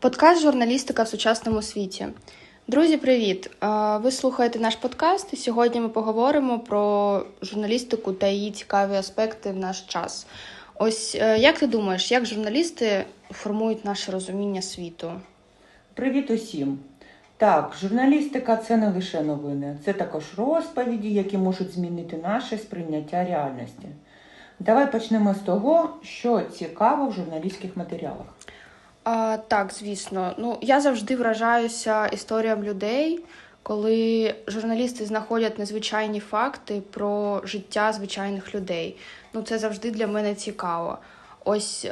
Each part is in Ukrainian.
Подкаст Журналістика в сучасному світі. Друзі, привіт! Е, Ви слухаєте наш подкаст, і сьогодні ми поговоримо про журналістику та її цікаві аспекти в наш час. Ось е, як ти думаєш, як журналісти формують наше розуміння світу? Привіт усім! Так, журналістика це не лише новини, це також розповіді, які можуть змінити наше сприйняття реальності. Давай почнемо з того, що цікаво в журналістських матеріалах. А, так, звісно. Ну я завжди вражаюся історіям людей, коли журналісти знаходять незвичайні факти про життя звичайних людей. Ну це завжди для мене цікаво. Ось е,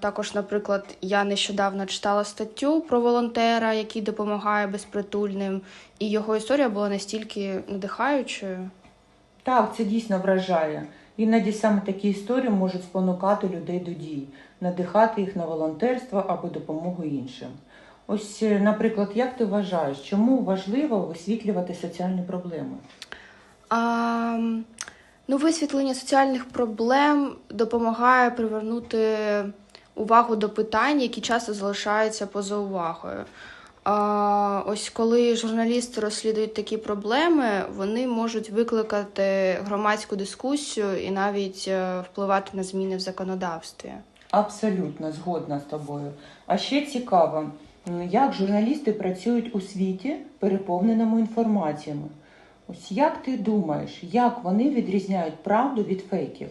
також, наприклад, я нещодавно читала статтю про волонтера, який допомагає безпритульним, і його історія була настільки надихаючою. Так, це дійсно вражає. Іноді саме такі історії можуть спонукати людей до дій, надихати їх на волонтерство або допомогу іншим. Ось, е, наприклад, як ти вважаєш, чому важливо висвітлювати соціальні проблеми? А, ну, висвітлення соціальних проблем допомагає привернути увагу до питань, які часто залишаються поза увагою. Ось коли журналісти розслідують такі проблеми, вони можуть викликати громадську дискусію і навіть е, впливати на зміни в законодавстві. Абсолютно згодна з тобою. А ще цікаво, як журналісти працюють у світі, переповненому інформаціями. Ось як ти думаєш, як вони відрізняють правду від фейків?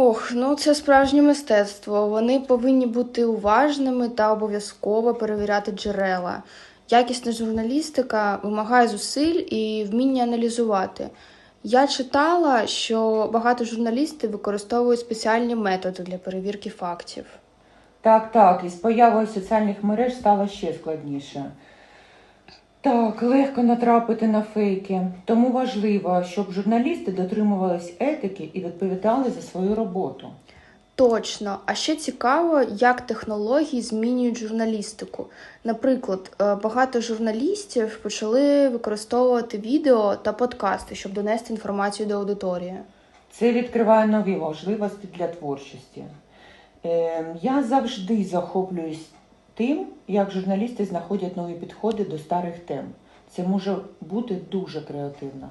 Ох, ну це справжнє мистецтво. Вони повинні бути уважними та обов'язково перевіряти джерела. Якісна журналістика вимагає зусиль і вміння аналізувати. Я читала, що багато журналістів використовують спеціальні методи для перевірки фактів. Так, так, із появою соціальних мереж стало ще складніше. Так, легко натрапити на фейки. Тому важливо, щоб журналісти дотримувались етики і відповідали за свою роботу. Точно, а ще цікаво, як технології змінюють журналістику. Наприклад, е, багато журналістів почали використовувати відео та подкасти, щоб донести інформацію до аудиторії. Це відкриває нові можливості для творчості. Е, Я завжди захоплююсь тим, як журналісти знаходять нові підходи до старих тем. Це може бути дуже креативно.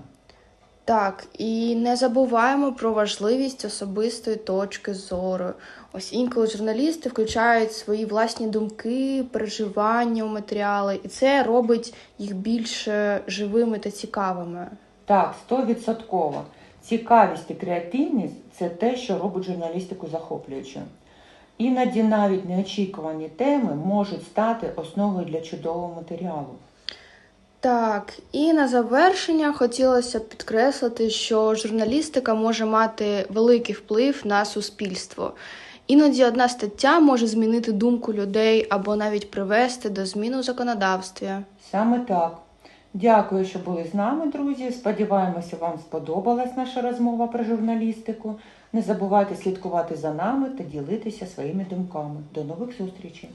Так, і не забуваємо про важливість особистої точки зору. Ось інколи журналісти включають свої власні думки, переживання у матеріали, і це робить їх більш живими та цікавими. Так, стовідсотково. Цікавість і креативність це те, що робить журналістику захоплюючою. Іноді навіть неочікувані теми можуть стати основою для чудового матеріалу. Так, і на завершення хотілося б підкреслити, що журналістика може мати великий вплив на суспільство. Іноді одна стаття може змінити думку людей або навіть привести до змін у законодавстві. Саме так. Дякую, що були з нами, друзі. Сподіваємося, вам сподобалась наша розмова про журналістику. Не забувайте слідкувати за нами та ділитися своїми думками. До нових зустрічей!